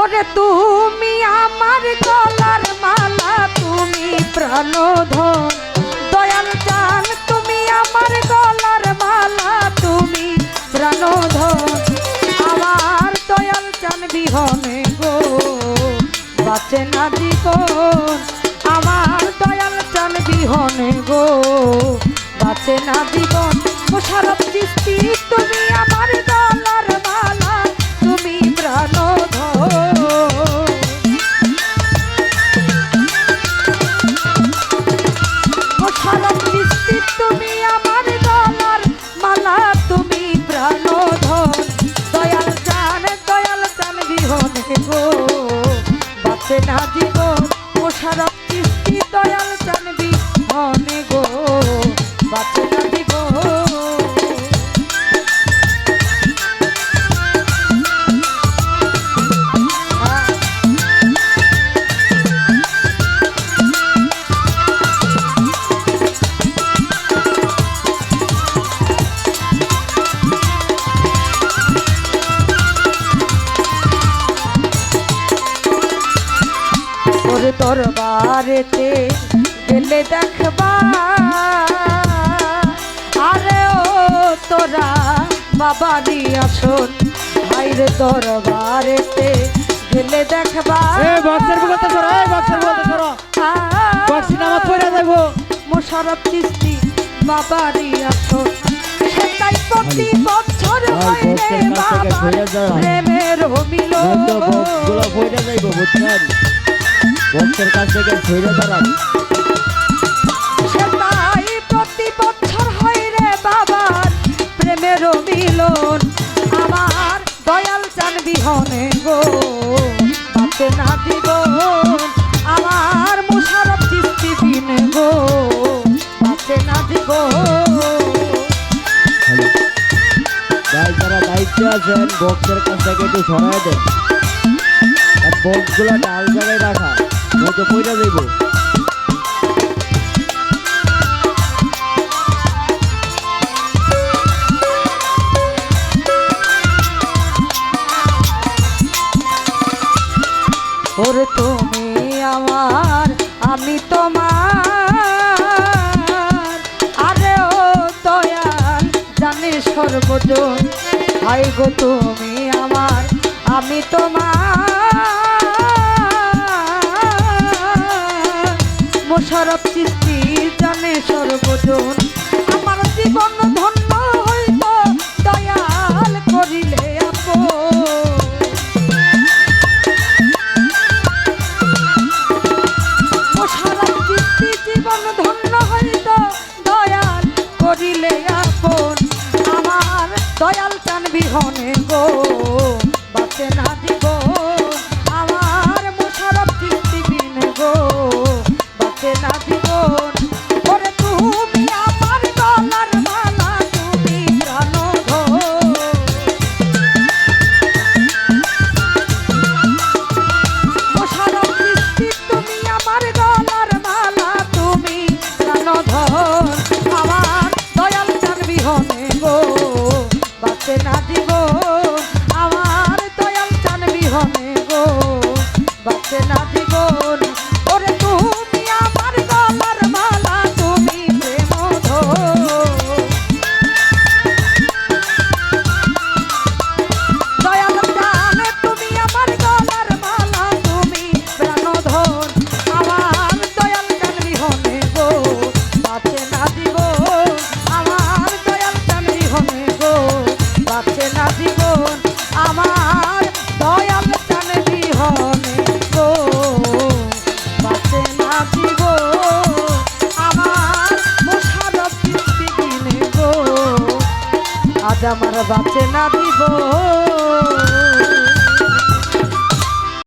ওরে তুমি আমার গলার মালা, তুমি প্রাণধন দয়াল জান তুমি আমার গলার মালা, তুমি প্রাণধন আমার দয়াল চান বিহনে গো, বাঁচে না জীবন। আমার দয়াল চান বিহনে গো, বাঁচে না জীবন। মোশারফ চিস্তি দরবারেতে গেলে দেখবা। আরে ও তোরা বাবারি আসন ভাইরে দরবারেতে গেলে দেখবা। বক্সের বুকতে সরো এই বক্সের বুকতে সরো বক্সি নামা পড়ে যাইবো মোশারফ চিস্তি বাবারি আসন সেটাই প্রতি বছর হয় থেকে বাবা প্রেমের মিল হয়তো বক্সগুলো পড়ে যাইবো বুঝছেন? বক্সের কাছ থেকে সরে দাঁড়ান। সেটাই প্রতি বছর হয় রে বাবার প্রেমের মিলন। আমার দয়াল চান বিহনে গো তাতে না দিব আমার মুশারফ চিস্তি বিনে গো তাতে না দিব যারা দায়িত্বে আছেন বক্সের কাছ থেকে একটু সরাই দেন। বক্সগুলো ডাল জায়গায় রাখা। তুমি আমার আমি তোমার। আরে সর্বজন হাই গো তুমি আমার আমি তোমার। মোশারফ চিস্তি জানে সর্বজন আমার জীবন ধন্য হইত দয়াল করিলে আপন। জীবন ধন্য আমার দয়াল চান বিহনে গো। না দিব আজ আমার বাঁচে না দিব।